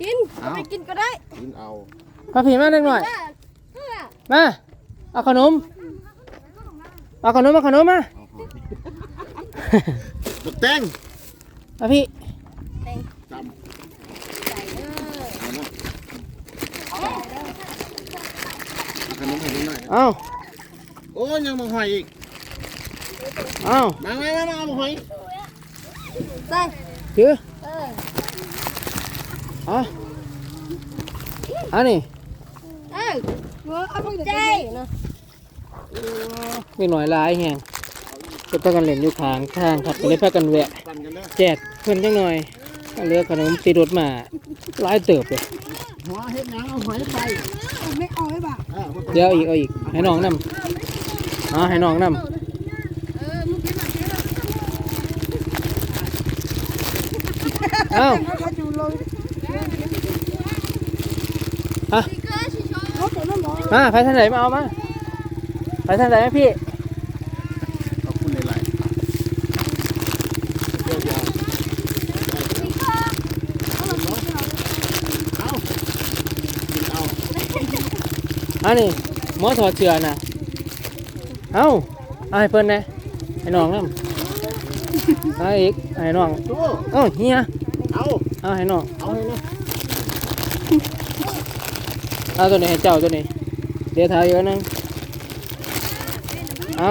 กินเอาไปกินก็ได้กินเอาพาผีมาเล็กหน่อย มา เอาขนม เอาขนมมาขนมมาบักแตงเอาพี่จำเอาขนมให้ดูหน่อยเอาโอ้ยยังมาหอยอีกเอามามามามาเอามาหอยใส่ถือ เออเอาอันนี้เออเอาไปใจเนาะเล็กหน่อยหลายแหงก็พากันเล่นอยู่ข้างทางครับก็เลยพากันแวะปั่นกันเด้อแจกเพื่อนจังหน่อยเหลือขนมตีรถมาหลายเติบเลยหัวเฮ็ดหยังเอาหอยไปไม่เอาให้บ่าเออบ่ต้องเดี๋ยวเอาอีกเอาอีกให้น้องนำอ๋อให้น้องนำเอ้า ฮะมาไปทางไหนมาเอามาไปทางไหนไหมพี่ขอบคุณหลายๆเดี๋ยวเดี๋ยวเอากินเอาอันนี้หมอถอดเชือน่ะเอ้าเอาให้เพิ่นนะให้น้องนำเอาอีกให้น้องดูเอ้าเฮียเอาเอาให้น้องเอาให้นะ เอาตัวนี้ให้เจ้าตัวนี้ เดี๋ยวถ่ายอีกอันหนึงเอา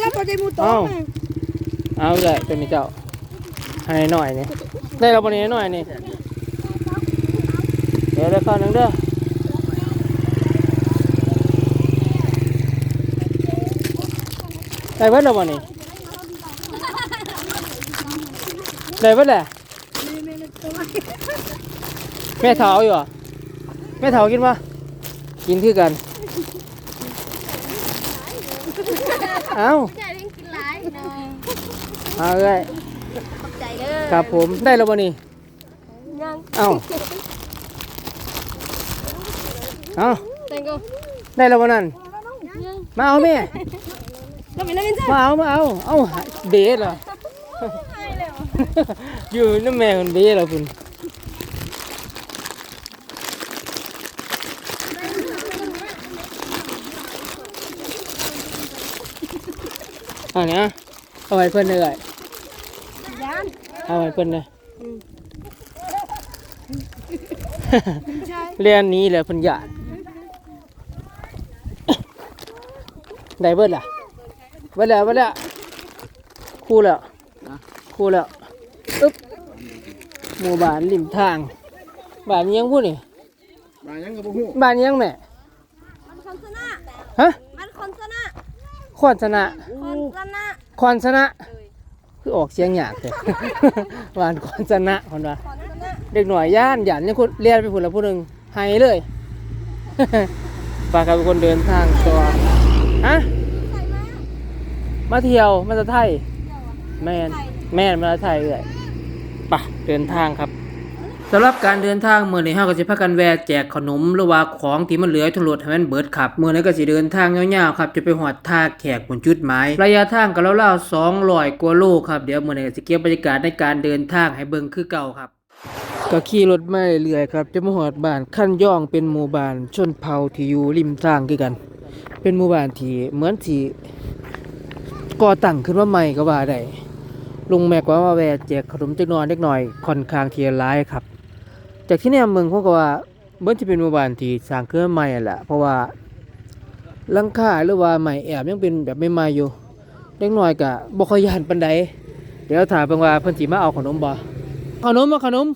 แล้วพอใจมูโตเอาเอาเลยตัวนี้เจ้า ให้หน่อยนี่ได้เราบนนี้หน่อยนี่ เดี๋ยวได้ข้าวหนึ่งเด้อได้เบิดแล้วบ่นี่ ได้เบิดแหละแม่เถาอยู่เหรอะแม่เถากินปะกินคือกัน เอาใจเล่นกินหลายเนาะเอาเลยขอบใจเด้อครับผมได้แล้วบ่นี่ยังเอาเอาเต็งกูได้แล้วบ่นั่นยังมาเอาแม่ก็ไม่ได้เป็นจ้ามาเอามาเอา เอาเบสเหรอ อยู่น้ำแม่คนเบสเหรอคุณอันนี้เอาไว้เพิ่นเลยยันเอาไว้เพิ่นเลยเรียนหนี้แหละเพิ่นหยาดได้เบิดล่ะเบิดแล้วเบิดแล้วคู่แล้วคู่แล้วอึ๊บ หมู่บ้านริมทาง บ้านยังพูดนี่มายังกับบ่ฮู้บ้านยังแม่มันคอนสนะฮะมันคอนสนะขอนชนะคอนสนะขอนชนะคือออกเสียงหยาดเลยบ้านขอนชนะคนว่าคอนสนะเด็กหน่อยย่านหยันยังคนเรียนไปผุนละผู้หนึ่งให้เลยฝากกับเป็นคนเดินทางตัวฮะใส่มามาเที่ยวมาจะไทยแม่นแม่นมาจะไทยเลย ปะเดินทางครับสำหรับการเดินทางเมื่อนี้เฮาก็สิพากันแวะแจกขนมหรือว่าของที่มันเหลือทุรถให้มันเบิดครับเมื่อนี้ก็สิเดินทางยาวๆครับจะไปหอดท่าแขกบนจุดหมายระยะทางก็ราวๆ200กว่าโลครับเดี๋ยวมื่อนี้ก็สิเก็บบรรยากาศในการเดินทางให้เบิ่งคือเก่าครับ ก็ขี่รถมาเรื่อยๆครับจะมาหอดบ้านขั้นย่องเป็นหมู่บ้านชนเผ่าที่อยู่ริมทางคือกัน เป็นหมู่บ้านที่เหมือนที่ก่อตั้งขึ้นมาใหม่ก็ว่าได้ ลุงแม็กว่ามาแวะแจกขนมจักหน่อยเล็กหน่อยค่อนข้างเที่จะหลายครับ จากที่แนมเมืองเขาก็ว่าเหมือนจะเป็นหมู่บ้านที่สร้างขึ้นมาใหม่แหละเพราะว่าลังคาหรือว่าใหม่แอบยังเป็นแบบใหม่อยู่เล็กน้อยก็บ่ค่อยยานปานใดเดี๋ยวถามเพิ่นว่าเพิ่นสิมาเอาขนมบ่ขนมมาขนม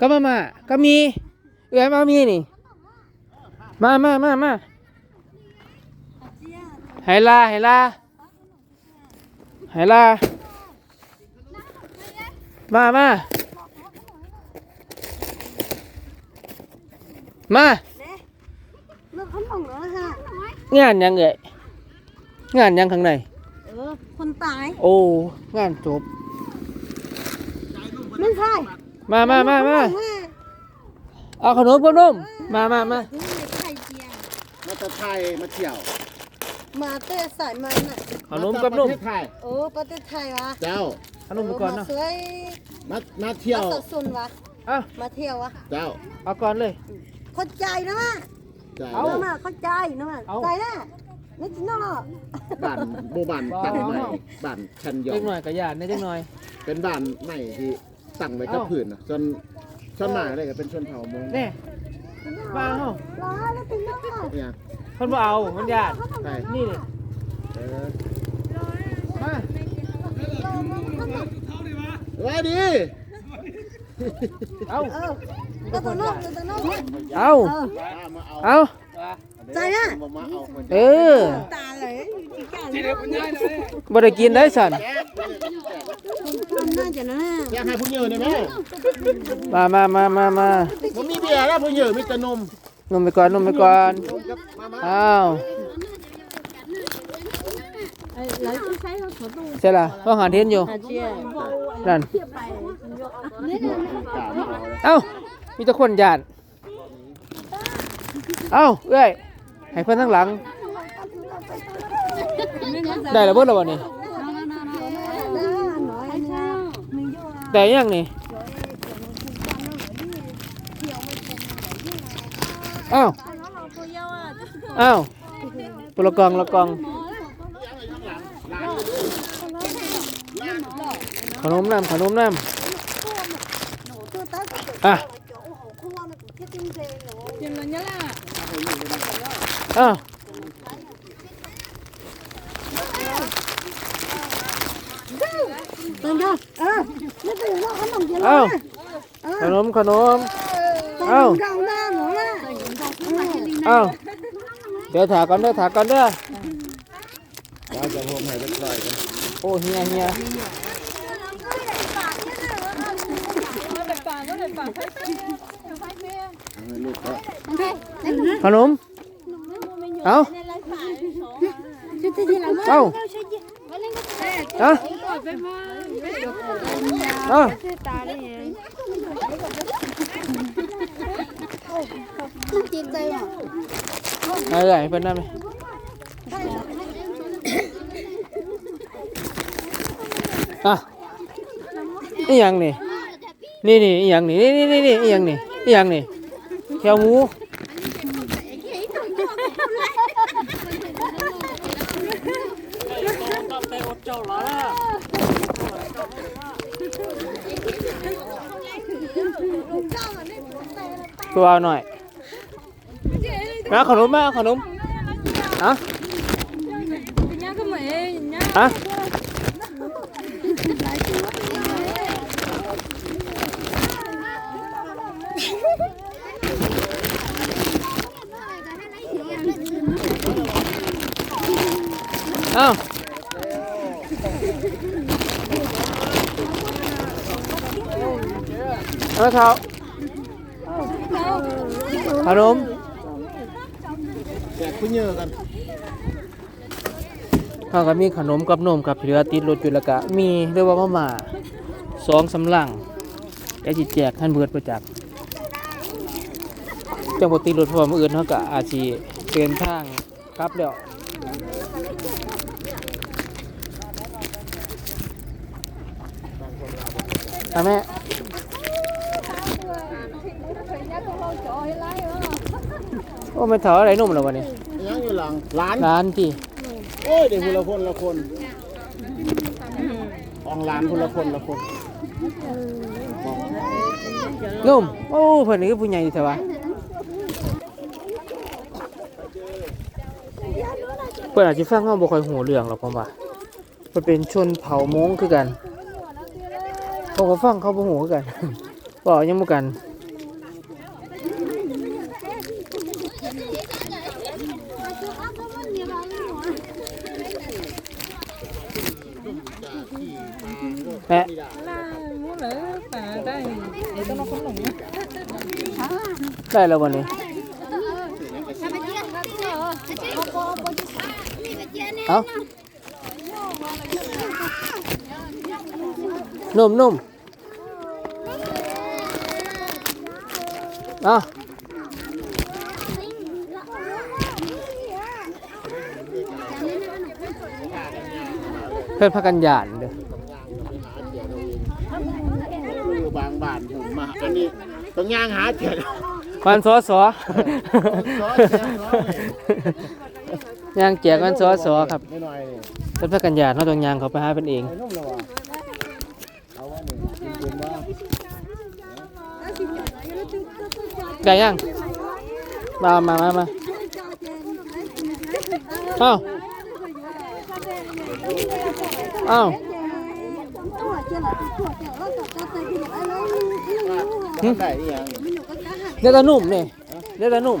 ก็มามาก็มีเอ้ยมามีนี่มามามามาไฮลาไฮลาไฮลา มามามาเลิกขนมแล้วค่ะงานยังเอ่ยงานยังข้างในเออ คนตาย โอ้ งานจบไม่ใช่ มามามามาเอาขนมขนมมามามาไข่เจียวมาแตะไทยมาเที่ยว มาเต้สายมันน่ะขนมกับนมประเทศไทยโอ้ประเทศไทยวะเจ้า ขนมไปก่อนเนาะมาสวยมามาเที่ยวมาสดสุนวะเอามาเที่ยววะเจ้าเอาก่อนเลยเข้าใจนะมาเจ้าเอาเอามาเข้าใจนะมาเอา ใจนะนี่จินอบ้านโบบ้านตั้งใหม่บ้านชันยอเล็งกหน่อยกระยานนิดหน่อย เป็นบ้านใหม่ที่ตั้งไว้กับเอ้า พื้นนะจนชนมากเลยก็เป็นชนเผ่ามงแน่บ้าเฮาร้านแล้วจินอเนี่ยเพิ่นบ่เอามันยานใช่นี่นี่เออมา ไว้ดี เอาเออก็ตัวนอกก็ตัวนอกเอาเออมาเอาเอาใจนะมามาเอาคนเออตาเลยบ่ได้กินได้สันแกะน่าจะนะอยากให้ผู้เหยื่อได้ไหมมามามามามาผมมีเบียร์แล้วผู้เหยื่อมีแต่นมนมไปก่อนนมไปก่อนนมกั ใช่ล่ะพ่อหาเทนอยู่ นั่น เอ้า มีแต่คนหยานเอ้า เอ้ยให้เพื่อนทั้งหลัง ได้แล้วเบิดแล้วบ่นี่ได้ยังนี่เอ้าเอ้าตัวละกองละกอง ขนมน้ำขนมน้ำอะอ้าวเป็นไงเออนี่เป็นว่าขนมเจียเอ้าขนมขนมเอ้าเก่าหน้าหนูนะเอ้าเดี๋ยวถาก่อนเด้อถาก่อนเด้อเราจะพมให้เรียบร้อยกันโอ้เฮียเฮีย ให้ลูกก็ ขนม เอาเอาเอาเอาจิตใจว่ะอาเลยเพิ่นนั่นไหมอะนี่ยังนี่นี่นี่อีหยังนี่นี่นี่นี่นี่อีหยังนี่อีหยังนี่แควหมู ตัวเอาหน่อยมาขนมมาขนมอะอะเอ้าเอาเท้า ขนมแจกผู้เยื่อกันเขาก็มีขนมกับนมกับเหลือติดรถอยู่แล้วก็มีเรียกว่ามาม่าสองสำลังแกจิแจกท่านเบิดประจักษ์จังบ่ติดรถพราะว่ามื้ออื่นเขาก็อาจสิเดินทางกลับแล้วตาแม่ โอ้ไม่เถาอะไรนุ่มแล้ววันนี้ยังอยู่หลังร้านร้านที่โอ้ยเดี๋ยวคนละคนละคนของร้านคนละคนละคนนุ่มโอ้เพิ่นนี่คือผู้ใหญ่แต่ว่าเพิ่นอาจจะฟังเฮาบ่ค่อยหูเรื่องหรอกผมว่าเพิ่นเป็นชนเผ่ามงคือกันเขาก็ฟังเขาบ่หูคือกันบ่ยังบ่กัน ได้แล้ววันนี้เอานุ่มนุ่มอะเพิ่อนพากันหยานเด้ออบางบ้านผมมาอันนี้ต้องย่างหาเจ็ด วันสอสอสอแจกสอเลยย่างแจกวันสอสอครับไม่หน่อยนี่เพิ่นพากันหยานเฮาต้องย่างเขาไปหาเพิ่นเอง ไอ้นุ่มแล้ววะเอาวะนี่กินว่าได้ยังมามามามาเอ้าเอ้าได้อีหยัง เดี๋ยวตานุ่มนี่เดี๋ยวตานุ่ม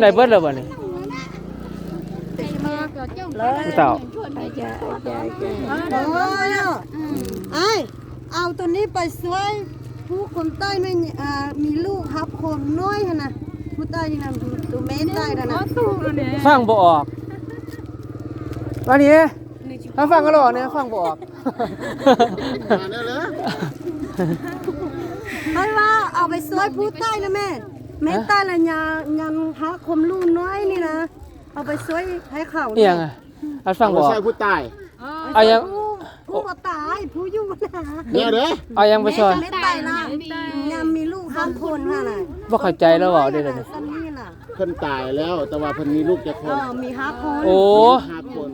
ได้เบิดแล้วบ่นี่เต่าโอ้ยไอ้เอาตัวนี้ไปช่วยผู้คนใต้ไม่อ่ามีลูกครับคนน้อยหั่นน่ะผู้ใต้นี่นะตัวเมนใต้นั่นน่ะฟังบ่ออกวันนี้ ถ้าฟังก็หรอกเนี่ยฟังบ่ออกมาได้เลยไม่ว่าเอาไปช่วยผู้ใต้นะแม่แม่ใต้ละยายันหาคมลูกน้อยนี่นะเอาไปช่วยให้เขาเอียงอะอันฟังบ่ไม่ออกใช่ผู้ตายเอายังผู้ผู้บ่ตายผู้อยู่นะเนี่ยเด้อเอายังไปช่วยแม่ใต้ละยังมีลูกห้าคนค่ะน่ะบ่เข้าใจแล้วบ่เดี๋ยวนี้ซันนี่น่ะเพิ่นตายแล้วแต่ว่าเพิ่นมีลูกจะคเอนอมีห้าคนโอ้ห้าคน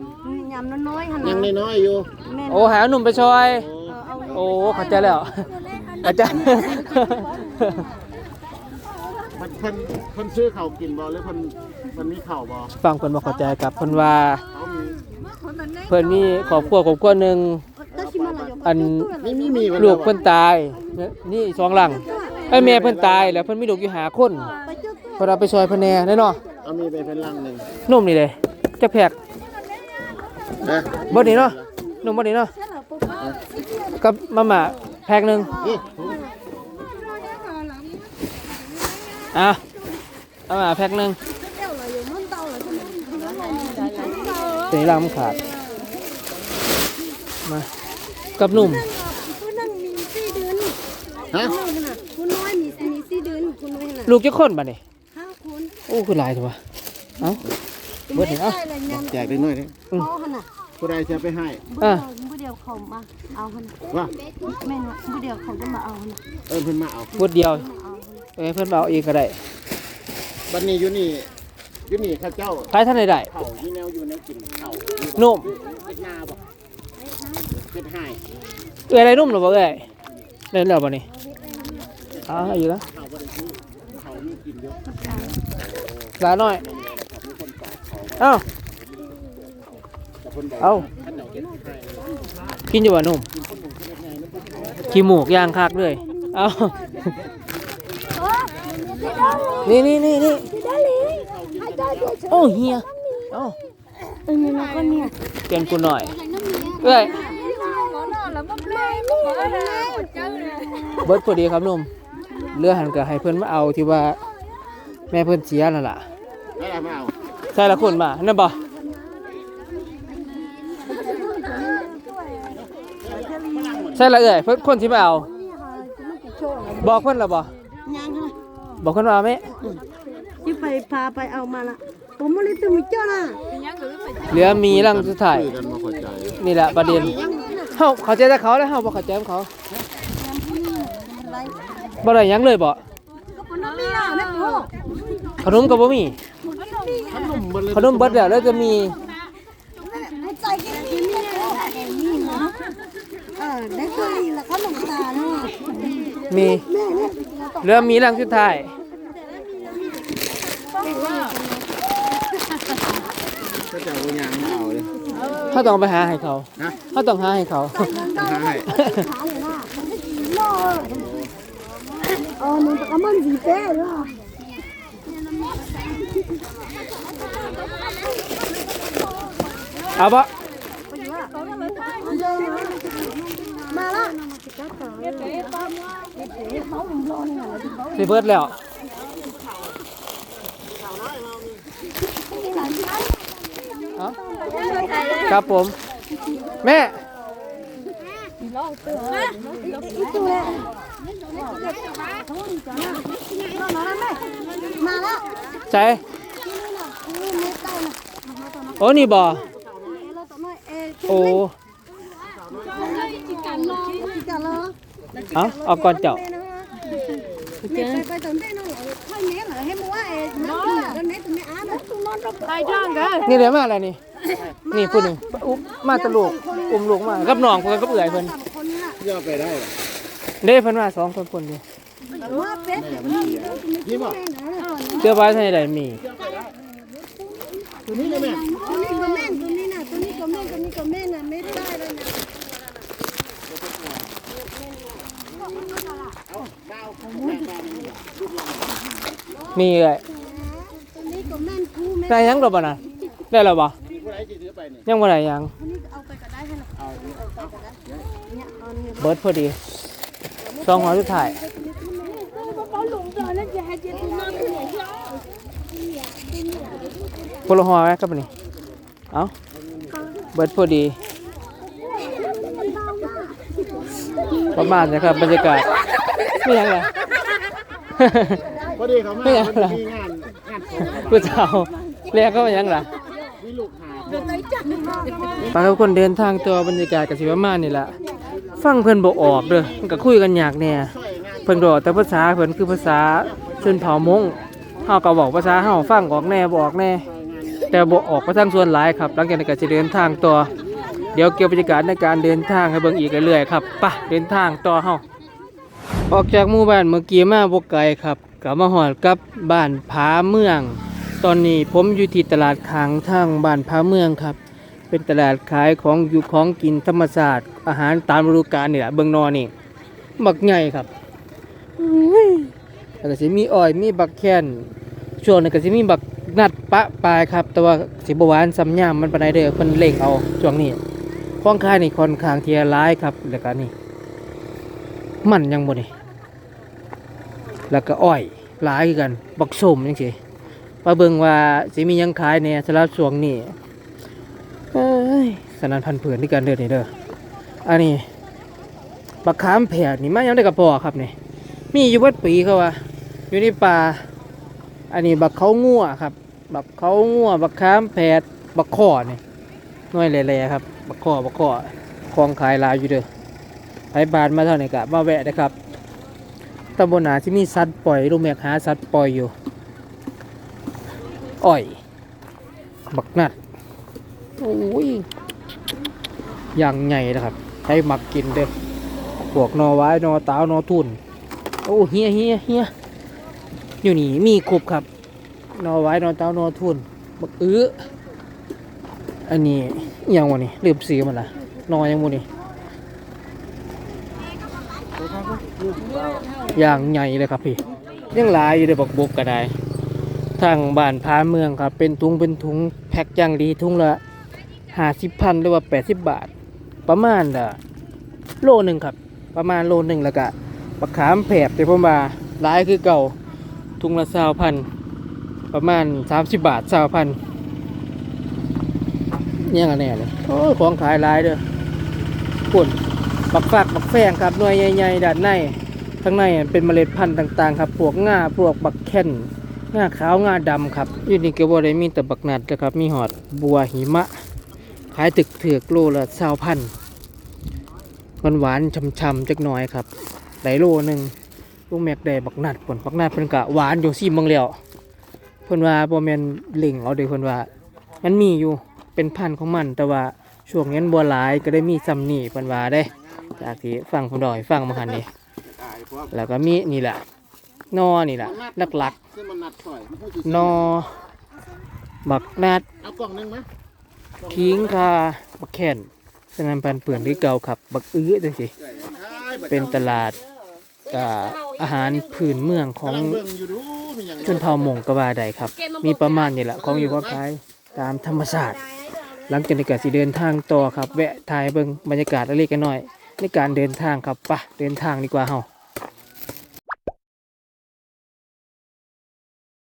ยำน้อยๆค่ะนะยังน้อยๆอยู่แม่โอ้หาหนุ่มไปช่วยโอ้โอ้เข้าใจแล้วอาจารย์มันเพิ่นเพิ่นซื้อข้าวกินบ่หรือเพิ่นเพิ่นมีข้าวบ่ฟังเพิ่นบ่เข้าใจกับเพิ่นว่าเขามีเพิ่นมีครอบครัวครอบครัวหนึงอันมีมีมีลูกเพิ่นตายนี่สองหลังไอ้ยแม่เพิ่นตายแล้วเพิ่นมีลูกอยู่หาคนเพิ่นเอาไปช่วยเพิ่นแหน่แน่เนาะเอามีไปเป็นลังหนึงนุ่มนี่เลยจักแพก เด้อบ่นี่เนาะนุ่มบ่นี่เนาะกับมาม่าแพกหนึงนี่อะมาม่าแพกหนึงตัวนี้ลังมันขาดมากับนุ่มผู้นั่นมีสี่เดือนฮะผู้น้อยมีมีสี่เดือนผู้น้อยน่ะลูกจักคนบัดนี้ห้าคนโอ้คือหลายจังวะเอ้าเบิดนี่เอ้าได้เลยยำแจกได้น้อยเด้อพ่อขนาด ผู้ใดจะไปให้บุเดียวบุเดียวเขามาเอาขนาดว่าแม่นว่าบุเดียวเขาจะมาเอาขนาดเอิ้นเพิ่นมาเอาพูดเดียวเอ้ยเพิ่นเอาเองก็ได้บัดนี้อยู่นี่อยู่นี่ข้าเจ้าขายท่านใดได้เขาที่แนวอยู่ในกินเขานุ่มเป็นนาบ่เป็นให้เอ้ยอะไรนุ่มหรือบ่เอ้ยเล่นแล้วบ่นี่อ่าอยู่แล้วเขาบ่ได้ซื้อเขามีกินเยอะลาหน่อยเอ้าแต่ เพิ่นบอกเอ้าท่านเอาเฮ็ดให้กินอยู่บ่นุ่มขี้หมูกย่างคักเลยเอ้านี่นี่นี่นี่โอ้เฮียเอ้าเออเนี่ยก็เนี่ยเปลี่ยนกูหน่อยเอ้ยเบิดพอดีครับนุ่มเรือหันก็ให้เพิ่นมาเอาที่ว่า แม่เพิ่นเสียนั่นล่ะไม่ได้มาเอาใช่ละคนมานั่นบ่ ใช่ละเอ้ยเพิ่นคนที่มาเอาบอกเพิ่นและบ่ยังค่ะบอกเพิ่นว่าเอาไหมที่ไปพาไปเอามาละผมไม่ได้ตื่นเจ้าน่ะเหลือมีรังสุดท้ายคุยกันบ่เข้าใจนี่แหละประเด็นเฮาเข้าใจแต่เขาแล้วเฮาบ่เข้าใจของเขาบ่ได้หยังเลยบ่ก็ปนมีอะแม่พ่อขนมก็บ่มีขนมเบิดเลยขนมเบิดแล้วแล้วจะมี ให้ใจกินกินนี่นี่เนาะ เออได้ตัวนี้แล้วก็หลงตาเนาะมีแม่เนี่ยเหลือมีรังสุดท้ายก็จะเอายางมาเอาเลยเฮาต้องไปหาให้เขานะเฮาต้องหาให้เขาหาให้ขาเลยนะโน่เออมันจะก็มันสีเต้เนาะเอาบ่ มาละสิเบิดแล้วครับผม แม่มาละใจนี่เมตตาอ้นี่บ่โอ้ จิกันรอจิกันรอ เอาเอาก่อนเจ้าไปไปตอนนี้น้องค่อยเนี้ยเหรอให้มัวเอน้องตอนนี้ตอนนี้อ้านะตุ้งนอนรบไปจ้างกันนี่เดี๋ยวมาอะไรนี่ นี่พูดหนึ่งอุ๊บมาตะลูกอุ้มลูกมากับน้องเพิ่นกับเอื่อยเพิ่นคนละย่อไปได้เหรอเด้เพิ่นมาสองคนคนเดียวว่าเป็ดนี่ยี่บอกเสื้อผ้าไทยใดมีตัวนี้เลยแม่ตัวนี้ก็แม่นตัวนี้น่ะตัวนี้ก็แม่นตัวนี้ก็แม่นน่ะไม่ได้เลยนะ มีเอ้ยตัวนี้ก็แม่นกูแม่นได้ยังดอกบ่น่ะได้แล้วบ่มีผู้ใดจะซื้อไปนี่ยังบ่ได้ยังตัวนี้เอาไปก็ได้ให้เราเอาเอาไปก็ได้เนี่ยเอาเนี่ยเบิดพอดีสองหัวสุดท้ายพลหัวไว้ครับบัดนี้เอาเบิดพอดีประมาณนะครับบรรยากาศ ไม่ยังไงพอดีเขามาไม่เอามันล่ะ มีงานงานศพผู้เจ้าเรียกก็ไม่ยังล่ะ มีลูกหาปาทุกคนเดินทางตัวบรรยากาศกับสิประมาณนี่แหละฟังเพิ่นบอกออกเด้อมันก็คุยกันยากแน่ช่วยงานเพิ่นก็บอกแต่ภาษาเพิ่นคือภาษาชนเผ่ามงเฮาก็บอกภาษาเฮาฟังออกแน่บ่ออกแน่ แต่บ่ออกไปทางส่วนหลายครับ หลังจากนั้นก็จะเดินทางต่อเดี๋ยวเกี่ยวบรรยากาศในการเดินทางให้เบิ่งอีกเรื่อยๆครับไปะเดินทางต่อเฮา ออกจากหมู่บ้านเมื่อกี้มาบ่ไกลครับก็มาฮอดกับบ้านผาเมือง ตอนนี้ผมอยู่ที่ตลาดขางทางบ้านผาเมืองครับ เป็นตลาดขายของอยู่ของกินธรรมชาติอาหารตามฤดูกาลนี่แหละเบิ่งนอนี่บักใหญ่ครับอุ้ยแล้วก็สิมีอ้อยมีบักแค้นช่วงนี้ก็สิมีบักนัดปะปลายครับ แต่ว่าสิบ่หวานสำยามมันปานใดเด้อเพิ่นเล่งเอาช่วงนี้ของขายนี่ค่อนข้างที่จะหลายครับแล้วก็นี่มันยังบ่นี่ แล้วก็อ้อยหลายคือกัน บักส้มจังซี่มาเบิ่งว่าสิมีหยังขายแหน่สำหรับช่วงนี้เอ้ยสนันพันเผือนที่กันเด้อนี่เด้ออันนี้บักขามแผดนี่มายังได้กับพ่อครับนี่มีอยู่วัดปีเขาว่าอยู่ในป่าอันนี้บักเขางัวครับ บักเขางัวบักขามแผดบักข้อนี่หน้อยแหล่ๆครับ บักข้อบักข้อคลองขายลายอยู่เด้อไปบานมาเท่านี้กะมาแวะนะครับ ตำบลหนาที่มีสัตว์ปล่อยลูกแมกหาสัตว์ปล่อยอยู่อ้อย บักนัดโอ้ยอย่างใหญ่นะครับใช้หมักกินเด้อพวกหนอไว้หนอตาวหนอทุนโอ้เฮียเฮียเฮียอยู่นี่มีครบครับหนอไว้หนอตาวหนอทุนบักอื้ออันนี้อิหยังวะนี่ลืมสีมันละหนอยังวะนี่ อย่างใหญ่เลยครับพี่ยังหลายอยู่เลยบักบกก็ได้ทางบ้านพาเมืองครับ เป็นถุงเป็นถุงแพ็คอย่างดีถุงละห้าสิบพันหรือว่าแปดสิบบาท ประมาณละโลหนึ่งครับ ประมาณโลหนึ่งแล้วก็บักขามแผบแต่ผมว่าหลายคือเก่าถุงละสาวพันประมาณสามสิบบาทสาวพันเนี่ยกันแน่เลยโอ้ของขายหลายเด้อปุ่นบักฟักบักแฟงครับหน่วยใหญ่ๆด้านใน ข้างในเป็นเมล็ดพันธุ์ต่างๆครับพวกง่าพวกบักแค่นงาขาวงาดำครับอยู่นี่ก็บ่ได้มีแต่บักนัดนะครับ มีหอดบัวหิมะ ขายตึกเถือกโลละสาวพันหวานหวานๆช่ำๆจักหน่อยครับไดโลหนึ่งลูกแมกได้บักนัดผลบักนัดเพิ่นกะหวานอยู่ซี่มืองแล้วเพิ่นว่าบ่แม่นเล่งเอาเด้เพิ่นว่า มันมีอยู่เป็นพันธุ์ของมัน แต่ว่าช่วงนี้บัวหลายก็ได้มีซ้ำนี่เพิ่นว่าได้จากที่ฟังผมดอยฟังมาหันนี่ตายเพราะ แล้วก็มีนี่แหละนอนี่แหละหลักๆซึ่งมันนัดช่อยมันพูดสินอบักนัดเอากล่องหนึงไหมคิงคาบักแคนสนามพันเปื่อนที่เก่าครับ บักอื้อจังสิเป็นตลาดอ่าอาหารพื้นเมืองของกำลังเบิ่งอยู่ดูมีอย่างชนเผ่ามงกะว่าใดครับ มีประมาณนี่แหละของอยู่ก็คล้ายตามธรรมชาติ หลังจากนี้ก็สิเดินทางต่อครับ แวะถ่ายเบิ่งบรรยากาศเล็กๆน้อยๆในการเดินทางครับไปะเดินทางดีกว่าเฮา